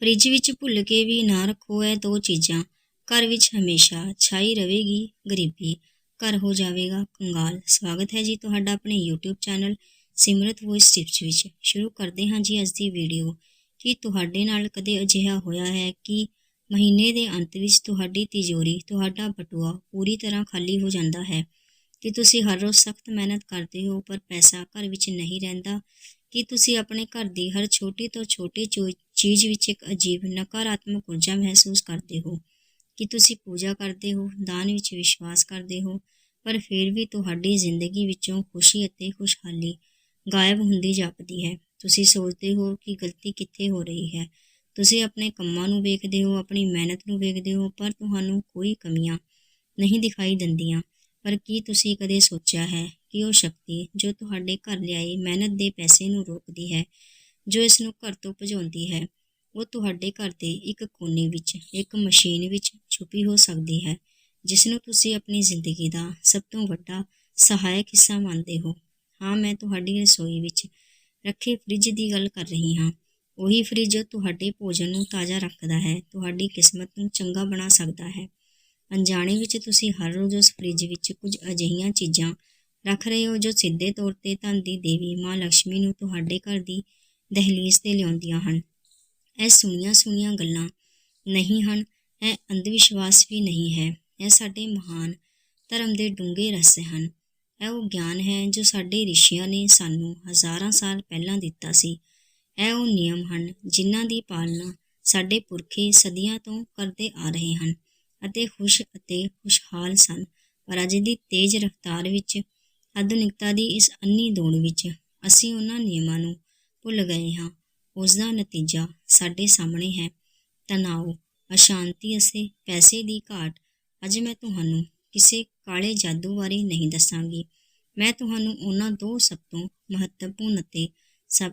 Fridge ਵਿੱਚ ਭੁੱਲ ਕੇ ਵੀ ਨਾ ਰੱਖੋ ਇਹ ਦੋ ਚੀਜ਼ਾਂ। ਘਰ ਵਿੱਚ ਹਮੇਸ਼ਾ ਛਾਈ ਰਹੇਗੀ ਗਰੀਬੀ। ਘਰ ਹੋ ਜਾਵੇਗਾ ਕੰਗਾਲ। ਸਵਾਗਤ ਹੈ ਜੀ ਤੁਹਾਡਾ ਆਪਣੇ YouTube channel Simrat voice tips ਵਿੱਚ। ਸ਼ੁਰੂ ਕਰਦੇ ਹਾਂ ਜੀ ਅੱਜ ਦੀ ਵੀਡੀਓ। ਕੀ ਤੁਹਾਡੇ ਨਾਲ ਕਦੇ ਅਜਿਹਾ ਹੋਇਆ ਹੈ ਕਿ ਮਹੀਨੇ ਦੇ ਅੰਤ ਵਿੱਚ ਤੁਹਾਡੀ ਤਿਜੋਰੀ, ਤੁਹਾਡਾ ਬਟੂਆ ਪੂਰੀ ਤਰ੍ਹਾਂ ਖਾਲੀ ਹੋ ਜਾਂਦਾ ਹੈ? ਕਿ ਤੁਸੀਂ ਹਰ ਰੋਜ਼ ਸਖਤ ਮਿਹਨਤ ਕਰਦੇ ਹੋ ਪਰ ਪੈਸਾ ਘਰ ਵਿੱਚ ਨਹੀਂ ਰਹਿੰਦਾ? ਕਿ ਤੁਸੀਂ ਆਪਣੇ ਘਰ ਦੀ ਹਰ ਛੋਟੀ ਤੋਂ ਛੋਟੀ ਚੋ- ਚੀਜ਼ ਵਿੱਚ ਇੱਕ ਅਜੀਬ ਨਕਾਰਾਤਮਕ ਊਰਜਾ ਮਹਿਸੂਸ ਕਰਦੇ ਹੋ। ਕਿ ਤੁਸੀਂ ਪੂਜਾ ਕਰਦੇ ਹੋ, ਦਾਨ ਵਿੱਚ ਵਿਸ਼ਵਾਸ ਕਰਦੇ ਹੋ, ਪਰ ਫਿਰ ਵੀ ਤੁਹਾਡੀ ਜ਼ਿੰਦਗੀ ਵਿੱਚੋਂ ਖੁਸ਼ੀ ਅਤੇ ਖੁਸ਼ਹਾਲੀ ਗਾਇਬ ਹੁੰਦੀ ਜਾਪਦੀ ਹੈ। ਤੁਸੀਂ ਸੋਚਦੇ ਹੋ ਕਿ ਗਲਤੀ ਕਿੱਥੇ ਹੋ ਰਹੀ ਹੈ। ਤੁਸੀਂ ਆਪਣੇ ਕੰਮਾਂ ਨੂੰ ਵੇਖਦੇ ਹੋ, ਆਪਣੀ ਮਿਹਨਤ ਨੂੰ ਵੇਖਦੇ ਹੋ, ਪਰ ਤੁਹਾਨੂੰ ਕੋਈ ਕਮੀਆਂ ਨਹੀਂ ਦਿਖਾਈ ਦਿੰਦੀਆਂ। ਪਰ ਕੀ ਤੁਸੀਂ ਕਦੇ ਸੋਚਿਆ ਹੈ ਕਿ ਉਹ ਸ਼ਕਤੀ ਜੋ ਤੁਹਾਡੇ ਘਰ ਲਿਆਈ ਮਿਹਨਤ ਦੇ ਪੈਸੇ ਨੂੰ ਰੋਕਦੀ ਹੈ ਜੋ ਇਸ ਨੂੰ ਘਰ ਤੋਂ ਭਜਾਉਂਦੀ ਹੈ, ਉਹ ਤੁਹਾਡੇ ਘਰ ਦੇ ਇੱਕ ਕੋਨੇ ਵਿੱਚ, ਇੱਕ ਮਸ਼ੀਨ ਵਿੱਚ ਛੁਪੀ ਹੋ ਸਕਦੀ ਹੈ ਜਿਸ ਨੂੰ ਤੁਸੀਂ ਆਪਣੀ ਜ਼ਿੰਦਗੀ ਦਾ ਸਭ ਤੋਂ ਵੱਡਾ ਸਹਾਇਕ ਹਿੱਸਾ ਮੰਨਦੇ ਹੋ। ਹਾਂ, ਮੈਂ ਤੁਹਾਡੀ ਰਸੋਈ ਵਿੱਚ ਰੱਖੇ ਫ੍ਰਿਜ ਦੀ ਗੱਲ ਕਰ ਰਹੀ ਹਾਂ। ਉਹੀ ਫ੍ਰਿਜ ਤੁਹਾਡੇ ਭੋਜਨ ਨੂੰ ਤਾਜ਼ਾ ਰੱਖਦਾ ਹੈ, ਤੁਹਾਡੀ ਕਿਸਮਤ ਨੂੰ ਚੰਗਾ ਬਣਾ ਸਕਦਾ ਹੈ। ਅਣਜਾਣੇ ਵਿੱਚ ਤੁਸੀਂ ਹਰ ਰੋਜ਼ ਉਸ ਫ੍ਰਿਜ ਵਿੱਚ ਕੁਝ ਅਜਿਹੀਆਂ ਚੀਜ਼ਾਂ ਰੱਖ ਰਹੇ ਹੋ ਜੋ ਸਿੱਧੇ ਤੌਰ ਤੇ ਧਨ ਦੀ ਦੇਵੀ ਮਾਂ ਲక్ష్ਮੀ ਨੂੰ ਤੁਹਾਡੇ ਘਰ ਦੀ ਦਹਲੀਜ਼ ਤੇ ਲਿਆਉਂਦੀਆਂ ਹਨ। ਇਹ ਸੁਣੀਆਂ ਸੁਣੀਆਂ ਗੱਲਾਂ ਨਹੀਂ ਹਨ। ਇਹ ਅੰਧ ਵਿਸ਼ਵਾਸ ਵੀ ਨਹੀਂ ਹੈ। ਇਹ ਸਾਡੇ ਮਹਾਨ ਧਰਮ ਦੇ ਡੂੰਘੇ ਰਹੱਸ ਹਨ। ਇਹ ਉਹ ਗਿਆਨ ਹੈ ਜੋ ਸਾਡੇ ਰਿਸ਼ੀਆਂ ਨੇ ਸਾਨੂੰ ਹਜ਼ਾਰਾਂ ਸਾਲ ਪਹਿਲਾਂ ਦਿੱਤਾ ਸੀ। ਇਹ ਉਹ ਨਿਯਮ ਹਨ ਜਿਨ੍ਹਾਂ ਦੀ ਪਾਲਣਾ ਸਾਡੇ ਪੁਰਖੇ ਸਦੀਆਂ ਤੋਂ ਕਰਦੇ ਆ ਰਹੇ ਹਨ ਅਤੇ ਖੁਸ਼ ਅਤੇ ਖੁਸ਼ਹਾਲ ਸਨ। ਪਰ ਅੱਜ ਦੀ ਤੇਜ਼ ਰਫ਼ਤਾਰ ਵਿੱਚ ਆਧੁਨਿਕਤਾ ਦੀ ਇਸ ਅੰਨੀ ਦੌੜ ਵਿੱਚ ਅਸੀਂ ਉਹਨਾਂ ਨਿਯਮਾਂ ਨੂੰ ਭੁੱਲ ਗਏ ਹਾਂ। ਉਸ ਦਾ ਨਤੀਜਾ ਸਾਡੇ ਸਾਹਮਣੇ ਹੈ। ਤਣਾਅ ਅਸ਼ਾਂਤੀ ਅਤੇ ਪੈਸੇ ਦੀ ਘਾਟ। ਅੱਜ ਮੈਂ ਤੁਹਾਨੂੰ ਕਿਸੇ ਕਾਲੇ ਜਾਦੂ ਬਾਰੇ ਨਹੀਂ ਦੱਸਾਂਗੀ। ਮੈਂ ਤੁਹਾਨੂੰ ਉਹਨਾਂ ਦੋ ਸਭ ਤੋਂ ਮਹੱਤਵਪੂਰਨ ਅਤੇ ਸਭ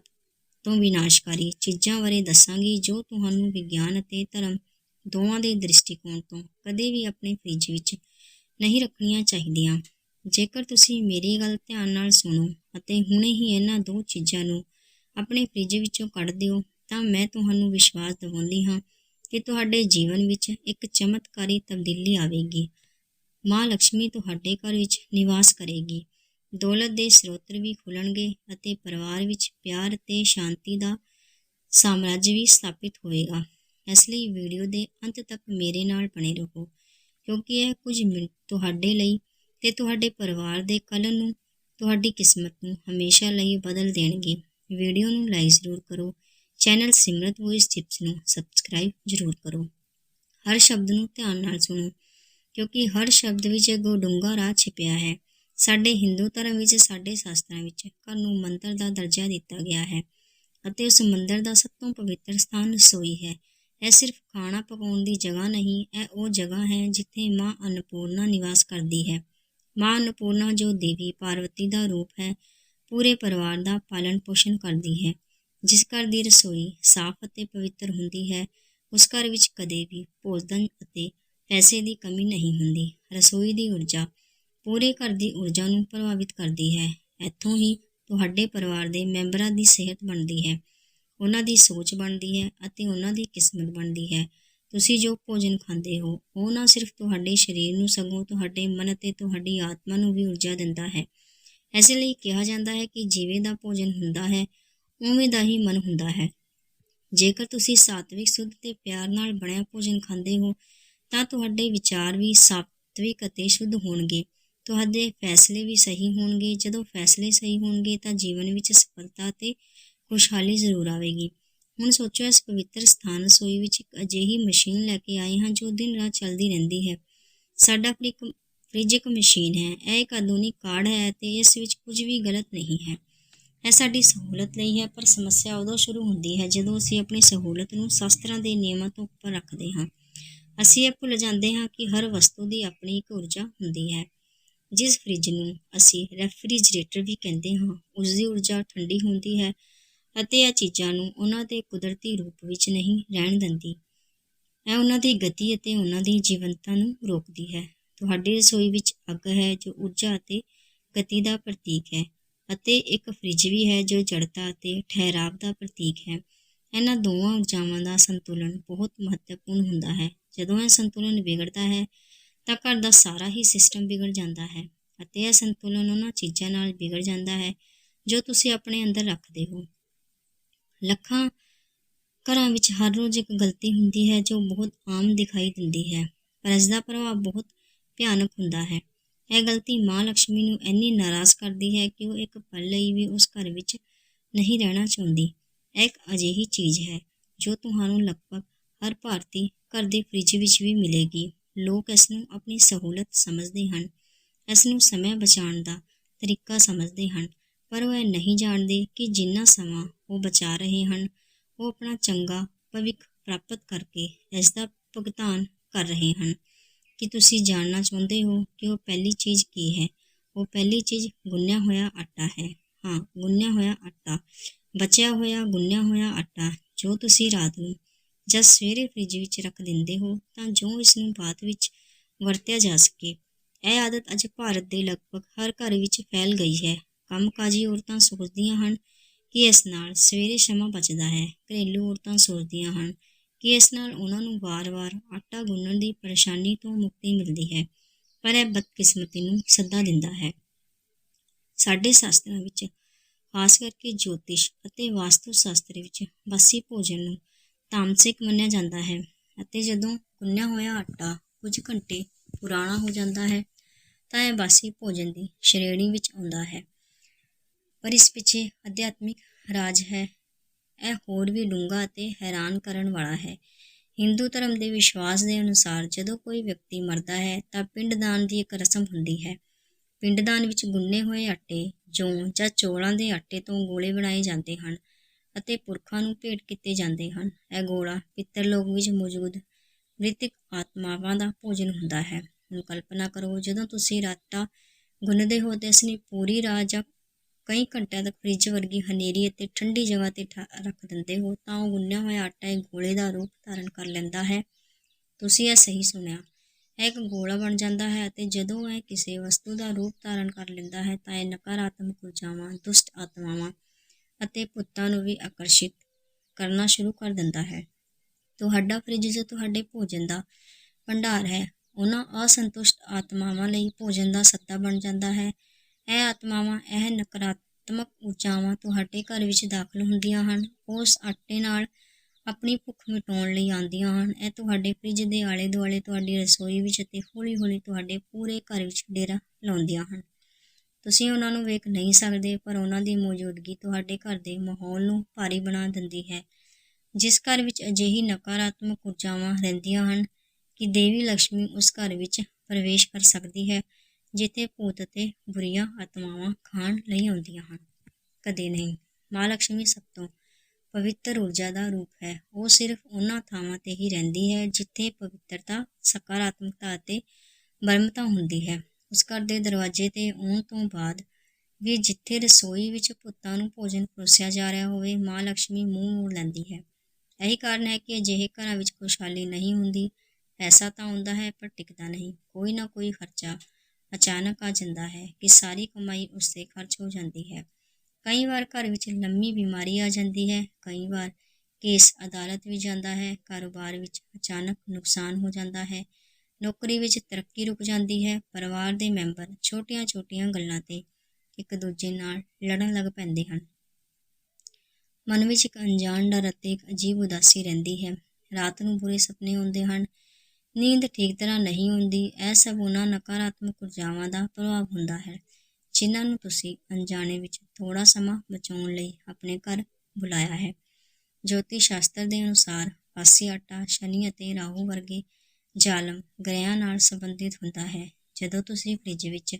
ਤੋਂ ਵਿਨਾਸ਼ਕਾਰੀ ਚੀਜ਼ਾਂ ਬਾਰੇ ਦੱਸਾਂਗੀ ਜੋ ਤੁਹਾਨੂੰ ਵਿਗਿਆਨ ਅਤੇ ਧਰਮ ਦੋਵਾਂ ਦੇ ਦ੍ਰਿਸ਼ਟੀਕੋਣ ਤੋਂ ਕਦੇ ਵੀ ਆਪਣੇ ਫ੍ਰਿਜ ਵਿੱਚ ਨਹੀਂ ਰੱਖਣੀਆਂ ਚਾਹੀਦੀਆਂ। ਜੇਕਰ ਤੁਸੀਂ ਮੇਰੀ ਗੱਲ ਧਿਆਨ ਨਾਲ ਸੁਣੋ ਅਤੇ ਹੁਣੇ ਹੀ ਇਹਨਾਂ ਦੋ ਚੀਜ਼ਾਂ ਨੂੰ ਆਪਣੇ ਫ੍ਰਿਜ ਵਿੱਚੋਂ ਕੱਢ ਦਿਓ, ਤਾਂ ਮੈਂ ਤੁਹਾਨੂੰ ਵਿਸ਼ਵਾਸ ਦਿਵਾਉਂਦੀ ਹਾਂ ਕਿ ਤੁਹਾਡੇ ਜੀਵਨ ਵਿੱਚ ਇੱਕ ਚਮਤਕਾਰੀ ਤਬਦੀਲੀ ਆਵੇਗੀ। ਮਾਂ ਲక్ష్ਮੀ ਤੁਹਾਡੇ ਘਰ ਵਿੱਚ ਨਿਵਾਸ ਕਰੇਗੀ। ਦੌਲਤ ਦੇ ਸਰੋਤਰ ਵੀ ਖੁੱਲਣਗੇ ਅਤੇ ਪਰਿਵਾਰ ਵਿੱਚ ਪਿਆਰ ਅਤੇ ਸ਼ਾਂਤੀ ਦਾ ਸਾਮਰਾਜ ਵੀ ਸਥਾਪਿਤ ਹੋਵੇਗਾ। ਇਸ ਲਈ ਵੀਡੀਓ ਦੇ ਅੰਤ ਤੱਕ ਮੇਰੇ ਨਾਲ ਬਣੇ ਰਹੋ, ਕਿਉਂਕਿ ਇਹ ਕੁਝ ਮਿੰਟ ਤੁਹਾਡੇ ਲਈ ਤੇ ਤੁਹਾਡੇ ਪਰਿਵਾਰ ਦੇ ਕੱਲ੍ਹ ਨੂੰ ਤੁਹਾਡੀ ਕਿਸਮਤ ਨੂੰ ਹਮੇਸ਼ਾ ਲਈ ਬਦਲ ਦੇਣਗੇ। ਵੀਡੀਓ ਨੂੰ ਲਾਈਕ ਜ਼ਰੂਰ ਕਰੋ। ਚੈਨਲ ਸਿਮਰਤ ਵੌਇਸ ਟਿਪਸ ਨੂੰ ਸਬਸਕ੍ਰਾਈਬ ਜ਼ਰੂਰ ਕਰੋ। ਹਰ ਸ਼ਬਦ ਨੂੰ ਧਿਆਨ ਨਾਲ ਸੁਣੋ, ਕਿਉਂਕਿ ਹਰ ਸ਼ਬਦ ਵਿੱਚ ਗੋ ਡੂੰਘਾ ਰਾਹ ਛਿਪਿਆ ਹੈ। ਸਾਡੇ ਹਿੰਦੂ ਧਰਮ ਵਿੱਚ, ਸਾਡੇ ਸ਼ਾਸਤਰਾਂ ਵਿੱਚ ਘਰ ਨੂੰ ਮੰਦਰ ਦਾ ਦਰਜਾ ਦਿੱਤਾ ਗਿਆ ਹੈ ਅਤੇ ਉਸ ਮੰਦਰ ਦਾ ਸਭ ਤੋਂ ਪਵਿੱਤਰ ਸਥਾਨ ਰਸੋਈ ਹੈ। ਇਹ ਸਿਰਫ ਖਾਣਾ ਪਕਾਉਣ ਦੀ ਜਗ੍ਹਾ ਨਹੀਂ, ਇਹ ਉਹ ਜਗ੍ਹਾ ਹੈ ਜਿੱਥੇ ਮਾਂ ਅੰਨਪੂਰਨਾ ਨਿਵਾਸ ਕਰਦੀ ਹੈ। ਮਾਂ ਅੰਨਪੂਰਨਾ ਜੋ ਦੇਵੀ, ਪਾਰਵਤੀ ਦਾ ਰੂਪ ਹੈ ਪੂਰੇ ਪਰਿਵਾਰ ਦਾ ਪਾਲਣ ਪੋਸ਼ਣ ਕਰਦੀ ਹੈ, ਜਿਸ ਘਰ ਦੀ ਰਸੋਈ ਸਾਫ਼ ਅਤੇ ਪਵਿੱਤਰ ਹੁੰਦੀ ਹੈ, ਉਸ ਘਰ ਵਿੱਚ ਕਦੇ ਵੀ ਭੋਜਨ ਅਤੇ ਪੈਸੇ ਦੀ ਕਮੀ ਨਹੀਂ ਹੁੰਦੀ। ਰਸੋਈ ਦੀ ਊਰਜਾ ਪੂਰੇ ਘਰ ਦੀ ਊਰਜਾ ਨੂੰ ਪ੍ਰਭਾਵਿਤ ਕਰਦੀ ਹੈ। ਇੱਥੋਂ ਹੀ ਤੁਹਾਡੇ ਪਰਿਵਾਰ ਦੇ ਮੈਂਬਰਾਂ ਦੀ ਸਿਹਤ ਬਣਦੀ ਹੈ, ਉਹਨਾਂ ਦੀ ਸੋਚ ਬਣਦੀ ਹੈ ਅਤੇ ਉਹਨਾਂ ਦੀ ਕਿਸਮਤ ਬਣਦੀ ਹੈ। ਤੁਸੀਂ ਜੋ ਭੋਜਨ ਖਾਂਦੇ ਹੋ, ਉਹ ਨਾ ਸਿਰਫ ਤੁਹਾਡੇ ਸਰੀਰ ਨੂੰ ਸਗੋਂ ਤੁਹਾਡੇ ਮਨ ਅਤੇ ਤੁਹਾਡੀ ਆਤਮਾ ਨੂੰ ਵੀ ਊਰਜਾ ਦਿੰਦਾ ਹੈ। ਐਸੇ ਲਈ ਕਿਹਾ ਜਾਂਦਾ ਹੈ ਕਿ ਜਿਵੇਂ ਦਾ ਭੋਜਨ ਹੁੰਦਾ ਹੈ, ਉਵੇਂ ਦਾ ਹੀ ਮਨ ਹੁੰਦਾ ਹੈ। ਜੇਕਰ ਤੁਸੀਂ ਸਾਤਵਿਕ ਸੁੱਧ ਤੇ ਪਿਆਰ ਨਾਲ ਬਣਿਆ ਭੋਜਨ ਖਾਂਦੇ ਹੋ, ਤਾਂ ਤੁਹਾਡੇ ਵਿਚਾਰ ਵੀ ਸਾਤਵਿਕ ਅਤੇ ਸ਼ੁੱਧ ਹੋਣਗੇ। ਤੁਹਾਡੇ ਫੈਸਲੇ ਵੀ ਸਹੀ ਹੋਣਗੇ। ਜਦੋਂ ਫੈਸਲੇ ਸਹੀ ਹੋਣਗੇ, ਤਾਂ ਜੀਵਨ ਵਿੱਚ ਸਫਲਤਾ ਤੇ ਖੁਸ਼ਹਾਲੀ ਜ਼ਰੂਰ ਆਵੇਗੀ। ਹੁਣ ਸੋਚੋ, ਇਸ ਪਵਿੱਤਰ ਸਥਾਨ ਰਸੋਈ ਵਿੱਚ ਇੱਕ ਅਜਿਹੀ ਮਸ਼ੀਨ ਲੈ ਕੇ ਆਏ ਹਾਂ ਜੋ ਦਿਨ ਰਾਤ ਚੱਲਦੀ ਰਹਿੰਦੀ ਹੈ। ਸਾਡਾ ਫ੍ਰਿਜ ਫ੍ਰਿਜ ਇੱਕ ਮਸ਼ੀਨ ਹੈ, ਇਹ ਇੱਕ ਆਧੁਨਿਕ ਕਾਰਡ ਹੈ ਤੇ ਇਸ ਵਿੱਚ ਕੁਝ ਵੀ ਗਲਤ ਨਹੀਂ ਹੈ। ਇਹ ਸਾਡੀ ਸਹੂਲਤ ਲਈ ਹੈ, ਪਰ ਸਮੱਸਿਆ ਉਦੋਂ ਸ਼ੁਰੂ ਹੁੰਦੀ ਹੈ ਜਦੋਂ ਅਸੀਂ ਆਪਣੀ ਸਹੂਲਤ ਨੂੰ ਸ਼ਾਸਤਰਾਂ ਦੇ ਨਿਯਮਾਂ ਤੋਂ ਉੱਪਰ ਰੱਖਦੇ ਹਾਂ। ਅਸੀਂ ਇਹ ਭੁੱਲ ਜਾਂਦੇ ਹਾਂ ਕਿ ਹਰ ਵਸਤੂ ਦੀ ਆਪਣੀ ਇੱਕ ਊਰਜਾ ਹੁੰਦੀ ਹੈ। ਜਿਸ ਫ੍ਰਿਜ ਨੂੰ ਅਸੀਂ ਰੈਫਰੀਜਰੇਟਰ ਵੀ ਕਹਿੰਦੇ ਹਾਂ, ਉਸ ਦੀ ਊਰਜਾ ਠੰਡੀ ਹੁੰਦੀ ਹੈ ਅਤੇ ਇਹ ਚੀਜ਼ਾਂ ਨੂੰ ਉਹਨਾਂ ਦੇ ਕੁਦਰਤੀ ਰੂਪ ਵਿੱਚ ਨਹੀਂ ਰਹਿਣ ਦਿੰਦੀ। ਇਹ ਉਹਨਾਂ ਦੀ ਗਤੀ ਅਤੇ ਉਹਨਾਂ ਦੀ ਜੀਵਨਤਾ ਨੂੰ ਰੋਕਦੀ ਹੈ। ਤੁਹਾਡੀ ਰਸੋਈ ਵਿੱਚ ਅੱਗ ਹੈ ਜੋ ਊਰਜਾ ਅਤੇ ਗਤੀ ਦਾ ਪ੍ਰਤੀਕ ਹੈ ਅਤੇ ਇੱਕ ਫ੍ਰਿਜ ਵੀ ਹੈ ਜੋ ਜੜਤਾ ਅਤੇ ਠਹਿਰਾਵ ਦਾ ਪ੍ਰਤੀਕ ਹੈ। ਇਹਨਾਂ ਦੋਵਾਂ ਊਰਜਾਵਾਂ ਦਾ ਸੰਤੁਲਨ ਬਹੁਤ ਮਹੱਤਵਪੂਰਨ ਹੁੰਦਾ ਹੈ। ਜਦੋਂ ਇਹ ਸੰਤੁਲਨ ਵਿਗੜਦਾ ਹੈ, ਤਾਂ ਘਰ ਦਾ ਸਾਰਾ ਹੀ ਸਿਸਟਮ ਵਿਗੜ ਜਾਂਦਾ ਹੈ ਅਤੇ ਇਹ ਸੰਤੁਲਨ ਉਹਨਾਂ ਚੀਜ਼ਾਂ ਨਾਲ ਵਿਗੜ ਜਾਂਦਾ ਹੈ ਜੋ ਤੁਸੀਂ ਆਪਣੇ ਅੰਦਰ ਰੱਖਦੇ ਹੋ। ਲੱਖਾਂ ਘਰਾਂ ਵਿੱਚ ਹਰ ਰੋਜ਼ ਇੱਕ ਗਲਤੀ ਹੁੰਦੀ ਹੈ ਜੋ ਬਹੁਤ ਆਮ ਦਿਖਾਈ ਦਿੰਦੀ ਹੈ, ਪਰ ਇਸ ਦਾ ਪ੍ਰਭਾਵ ਬਹੁਤ ਭਿਆਨਕ ਹੁੰਦਾ ਹੈ। ਇਹ ਗਲਤੀ ਮਾਂ ਲక్ష్ਮੀ ਨੂੰ ਇੰਨੀ ਨਾਰਾਜ਼ ਕਰਦੀ ਹੈ ਕਿ ਉਹ ਇੱਕ ਪਲ ਲਈ ਵੀ ਉਸ ਘਰ ਵਿੱਚ ਨਹੀਂ ਰਹਿਣਾ ਚਾਹੁੰਦੀ। ਇਹ ਇੱਕ ਅਜਿਹੀ ਚੀਜ਼ ਹੈ ਜੋ ਤੁਹਾਨੂੰ ਲਗਭਗ ਹਰ ਭਾਰਤੀ ਘਰ ਦੇ ਫ੍ਰਿਜ ਵਿੱਚ ਵੀ ਮਿਲੇਗੀ। ਲੋਕ ਇਸ ਨੂੰ ਆਪਣੀ ਸਹੂਲਤ ਸਮਝਦੇ ਹਨ। ਇਸ ਨੂੰ ਸਮਾਂ ਬਚਾਉਣ ਦਾ ਤਰੀਕਾ ਸਮਝਦੇ ਹਨ। ਪਰ ਉਹ ਇਹ ਨਹੀਂ ਜਾਣਦੇ ਕਿ ਜਿੰਨਾ ਸਮਾਂ ਉਹ ਬਚਾ ਰਹੇ ਹਨ, ਉਹ ਆਪਣਾ ਚੰਗਾ ਭਵਿੱਖ ਪ੍ਰਾਪਤ ਕਰਕੇ ਇਸ ਦਾ ਭੁਗਤਾਨ ਕਰ ਰਹੇ ਹਨ। ਕੀ ਤੁਸੀਂ ਜਾਣਨਾ ਚਾਹੁੰਦੇ ਹੋ ਕਿ ਉਹ ਪਹਿਲੀ ਚੀਜ਼ ਕੀ ਹੈ? ਉਹ ਪਹਿਲੀ ਚੀਜ਼ ਗੁੰਨਿਆ ਹੋਇਆ ਆਟਾ ਹੈ। ਹਾਂ, ਗੁੰਨਿਆ ਹੋਇਆ ਆਟਾ। ਬਚਿਆ ਹੋਇਆ, ਗੁੰਨਿਆ ਹੋਇਆ ਆਟਾ ਜੋ ਤੁਸੀਂ ਰਾਤ ਨੂੰ ਜਾਂ ਸਵੇਰੇ ਫ੍ਰਿਜ ਵਿੱਚ ਰੱਖ ਦਿੰਦੇ ਹੋ ਤਾਂ ਜੋ ਇਸ ਨੂੰ ਬਾਅਦ ਵਿੱਚ ਵਰਤਿਆ ਜਾ ਸਕੇ। ਇਹ ਆਦਤ ਅੱਜ ਭਾਰਤ ਦੇ ਲਗਭਗ ਹਰ ਘਰ ਵਿੱਚ ਫੈਲ ਗਈ ਹੈ। ਕੰਮਕਾਜੀ ਔਰਤਾਂ ਸੋਚਦੀਆਂ ਹਨ ਕਿ ਇਸ ਨਾਲ ਸਵੇਰੇ ਸਮਾਂ ਬਚਦਾ ਹੈ, ਘਰੇਲੂ ਔਰਤਾਂ ਸੋਚਦੀਆਂ ਹਨ ਕਿ ਇਸ ਨਾਲ ਉਹਨਾਂ ਨੂੰ ਵਾਰ-ਵਾਰ ਆਟਾ ਗੁੰਨਣ ਦੀ ਪਰੇਸ਼ਾਨੀ ਤੋਂ ਮੁਕਤੀ ਮਿਲਦੀ ਹੈ, ਪਰ ਇਹ ਬਦਕਿਸਮਤੀ ਨੂੰ ਸੱਦਾ ਦਿੰਦਾ ਹੈ। ਸਾਡੇ ਸ਼ਾਸਤਰਾਂ ਵਿੱਚ, ਖਾਸ ਕਰਕੇ ਜੋਤਿਸ਼ ਅਤੇ ਵਾਸਤੂ ਸ਼ਾਸਤਰ ਵਿੱਚ ਬਾਸੀ ਭੋਜਨ ਨੂੰ ਤਾਮਸਿਕ ਮੰਨਿਆ ਜਾਂਦਾ ਹੈ ਅਤੇ ਜਦੋਂ ਗੁੰਨਿਆ ਹੋਇਆ ਆਟਾ ਕੁਝ ਘੰਟੇ ਪੁਰਾਣਾ ਹੋ ਜਾਂਦਾ ਹੈ, ਤਾਂ ਇਹ ਬਾਸੀ ਭੋਜਨ ਦੀ ਸ਼੍ਰੇਣੀ ਵਿੱਚ ਆਉਂਦਾ ਹੈ। ਪਰ ਇਸ ਪਿੱਛੇ ਅਧਿਆਤਮਿਕ ਰਾਜ ਹੈ ਇਹ ਹੋਰ ਵੀ ਡੂੰਘਾ ਅਤੇ ਹੈਰਾਨ ਕਰਨ ਵਾਲਾ ਹੈ। ਹਿੰਦੂ ਧਰਮ ਦੇ ਵਿਸ਼ਵਾਸ ਦੇ ਅਨੁਸਾਰ ਜਦੋਂ ਕੋਈ ਵਿਅਕਤੀ ਮਰਦਾ ਹੈ ਤਾਂ ਪਿੰਡਦਾਨ ਦੀ ਇੱਕ ਰਸਮ ਹੁੰਦੀ ਹੈ। ਪਿੰਡਦਾਨ ਵਿੱਚ ਗੁੰਨੇ ਹੋਏ ਆਟੇ, ਜੌਂ ਜਾਂ ਚੌਲਾਂ ਦੇ ਆਟੇ ਤੋਂ ਗੋਲੇ ਬਣਾਏ ਜਾਂਦੇ ਹਨ ਅਤੇ ਪੁਰਖਾਂ ਨੂੰ ਭੇਟ ਕੀਤੇ ਜਾਂਦੇ ਹਨ। ਇਹ ਗੋਲਾ ਪਿੱਤਰ ਲੋਕ ਵਿੱਚ ਮੌਜੂਦ ਮ੍ਰਿਤਕ ਆਤਮਾਵਾਂ ਦਾ ਭੋਜਨ ਹੁੰਦਾ ਹੈ। ਹੁਣ ਕਲਪਨਾ ਕਰੋ ਜਦੋਂ ਤੁਸੀਂ ਰਾਤਾਂ ਗੁੰਨਦੇ ਹੋ ਤੇ ਇਸ ਪੂਰੀ ਰਾਤ ਜਾਂ ਕਈ ਘੰਟਿਆਂ ਤੱਕ ਫ੍ਰਿਜ ਵਰਗੀ ਹਨੇਰੀ ਅਤੇ ਠੰਡੀ ਜਗ੍ਹਾ ਤੇ ਰੱਖ ਦਿੰਦੇ ਹੋ ਤਾਂ ਉਹ ਗੁੰਨਿਆ ਹੋਇਆ ਆਟਾ ਇੱਕ ਗੋਲੇ ਦਾ ਰੂਪ ਧਾਰਨ ਕਰ ਲੈਂਦਾ ਹੈ। ਤੁਸੀਂ ਇਹ ਸਹੀ ਸੁਣਿਆ। ਇਹ ਇੱਕ ਗੋਲਾ ਬਣ ਜਾਂਦਾ ਹੈ ਅਤੇ ਜਦੋਂ ਇਹ ਕਿਸੇ ਵਸਤੂ ਦਾ ਰੂਪ ਧਾਰਨ ਕਰ ਲੈਂਦਾ ਹੈ ਤਾਂ ਇਹ ਨਕਾਰਾਤਮਕ ਊਰਜਾਵਾਂ ਦੁਸ਼ਟ ਆਤਮਾਵਾਂ ਅਤੇ ਪੁੱਤਾਂ ਨੂੰ ਵੀ ਆਕਰਸ਼ਿਤ ਕਰਨਾ ਸ਼ੁਰੂ ਕਰ ਦਿੰਦਾ ਹੈ। ਤੁਹਾਡਾ ਫ੍ਰਿਜ ਜੋ ਤੁਹਾਡੇ ਭੋਜਨ ਦਾ ਭੰਡਾਰ ਹੈ, ਉਹਨਾਂ ਅਸੰਤੁਸ਼ਟ ਆਤਮਾਵਾਂ ਲਈ ਭੋਜਨ ਦਾ ਸੱਤਾ ਬਣ ਜਾਂਦਾ ਹੈ। ਇਹ ਆਤਮਾਵਾਂ ਇਹ ਨਕਾਰਾਤਮਕ ਊਰਜਾਵਾਂ ਤੁਹਾਡੇ ਘਰ ਵਿੱਚ ਦਾਖਲ ਹੁੰਦੀਆਂ ਹਨ। ਉਸ ਆਟੇ ਨਾਲ ਆਪਣੀ ਭੁੱਖ ਮਿਟਾਉਣ ਲਈ ਆਉਂਦੀਆਂ ਹਨ। ਇਹ ਤੁਹਾਡੇ ਫ੍ਰਿਜ ਦੇ ਆਲੇ ਦੁਆਲੇ ਤੁਹਾਡੀ ਰਸੋਈ ਵਿੱਚ ਅਤੇ ਹੌਲੀ-ਹੌਲੀ ਤੁਹਾਡੇ ਪੂਰੇ ਘਰ ਵਿੱਚ ਡੇਰਾ ਲਾਉਂਦੀਆਂ ਹਨ। ਤੁਸੀਂ ਉਹਨਾਂ ਨੂੰ ਵੇਖ ਨਹੀਂ ਸਕਦੇ, ਪਰ ਉਹਨਾਂ ਦੀ ਮੌਜੂਦਗੀ ਤੁਹਾਡੇ ਘਰ ਦੇ ਮਾਹੌਲ ਨੂੰ ਭਾਰੀ ਬਣਾ ਦਿੰਦੀ ਹੈ, ਜਿਸ ਘਰ ਵਿੱਚ ਅਜਿਹੀ ਨਕਾਰਾਤਮਕ ਊਰਜਾਵਾਂ ਰਹਿੰਦੀਆਂ ਹਨ ਕਿ ਦੇਵੀ ਲక్ష్ਮੀ ਉਸ ਘਰ ਵਿੱਚ ਪ੍ਰਵੇਸ਼ ਕਰ ਸਕਦੀ ਹੈ। ਜਿੱਥੇ ਭੂਤ ਅਤੇ ਬੁਰੀਆਂ ਆਤਮਾਵਾਂ ਖਾਣ ਲਈ ਆਉਂਦੀਆਂ ਹਨ। ਕਦੇ ਨਹੀਂ। ਮਾਂ ਲక్ష్ਮੀ ਸਭ ਤੋਂ ਪਵਿੱਤਰ ਊਰਜਾ ਦਾ ਰੂਪ ਹੈ। ਉਹ ਸਿਰਫ ਉਹਨਾਂ ਥਾਵਾਂ ਤੇ ਹੀ ਰਹਿੰਦੀ ਹੈ ਜਿੱਥੇ ਪਵਿੱਤਰਤਾ, ਸਕਾਰਾਤਮਕਤਾ ਅਤੇ ਬਰਮਤਾ ਹੁੰਦੀ ਹੈ। ਉਸ ਘਰ ਦੇ ਦਰਵਾਜ਼ੇ ਤੇ ਆਉਣ ਤੋਂ ਬਾਅਦ ਵੀ ਜਿੱਥੇ ਰਸੋਈ ਵਿੱਚ ਪੁੱਤਾਂ ਨੂੰ ਭੋਜਨ ਪਰੋਸਿਆ ਜਾ ਰਿਹਾ ਹੋਵੇ, ਮਾਂ ਲక్ష్ਮੀ ਮੂੰਹ ਮੋੜ ਲੈਂਦੀ ਹੈ। ਇਹੀ ਕਾਰਨ ਹੈ ਕਿ ਅਜਿਹੇ ਘਰਾਂ ਵਿੱਚ ਖੁਸ਼ਹਾਲੀ ਨਹੀਂ ਹੁੰਦੀ। ਪੈਸਾ ਤਾਂ ਆਉਂਦਾ ਹੈ ਪਰ ਟਿਕਦਾ ਨਹੀਂ। ਕੋਈ ਨਾ ਕੋਈ ਖਰਚਾ ਅਚਾਨਕ ਆ ਜਾਂਦਾ ਹੈ ਕਿ ਸਾਰੀ ਕਮਾਈ ਉਸ 'ਤੇ ਖਰਚ ਹੋ ਜਾਂਦੀ ਹੈ। ਕਈ ਵਾਰ ਘਰ ਵਿੱਚ ਲੰਮੀ ਬਿਮਾਰੀ ਆ ਜਾਂਦੀ ਹੈ, ਕਈ ਵਾਰ ਕੇਸ ਅਦਾਲਤ ਵਿੱਚ ਜਾਂਦਾ ਹੈ, ਕਾਰੋਬਾਰ ਵਿੱਚ ਅਚਾਨਕ ਨੁਕਸਾਨ ਹੋ ਜਾਂਦਾ ਹੈ, ਨੌਕਰੀ ਵਿੱਚ ਤਰੱਕੀ ਰੁਕ ਜਾਂਦੀ ਹੈ, ਪਰਿਵਾਰ ਦੇ ਮੈਂਬਰ ਛੋਟੀਆਂ-ਛੋਟੀਆਂ ਗੱਲਾਂ 'ਤੇ ਇੱਕ ਦੂਜੇ ਨਾਲ ਲੜਨ ਲੱਗ ਪੈਂਦੇ ਹਨ। ਮਨ ਵਿੱਚ ਇੱਕ ਅਣਜਾਣ ਡਰ ਅਤੇ ਇੱਕ ਅਜੀਬ ਉਦਾਸੀ ਰਹਿੰਦੀ ਹੈ। ਰਾਤ ਨੂੰ ਬੁਰੇ ਸੁਪਨੇ ਆਉਂਦੇ ਹਨ ਨੀਂਦ ਠੀਕ ਤਰ੍ਹਾਂ ਨਹੀਂ ਹੁੰਦੀ ਇਹ ਸਭ ਉਹਨਾਂ ਨਕਾਰਾਤਮਕ ਊਰਜਾਵਾਂ ਦਾ ਪ੍ਰਭਾਵ ਹੁੰਦਾ ਹੈ, ਜਿਨ੍ਹਾਂ ਨੂੰ ਤੁਸੀਂ ਅਣਜਾਣੇ ਵਿੱਚ ਥੋੜਾ ਸਮਾਂ ਬਚਾਉਣ ਲਈ ਆਪਣੇ ਘਰ ਬੁਲਾਇਆ ਹੈ। ਜੋਤੀ ਸ਼ਾਸਤਰ ਦੇ ਅਨੁਸਾਰ ਪਾਸੀ ਆਟਾ ਸ਼ਨੀ ਅਤੇ ਰਾਹੂ ਵਰਗੇ ਜ਼ਾਲਮ ਗ੍ਰਹਿਆਂ ਨਾਲ ਸੰਬੰਧਿਤ ਹੁੰਦਾ ਹੈ। ਜਦੋਂ ਤੁਸੀਂ ਫ੍ਰਿਜ ਵਿੱਚ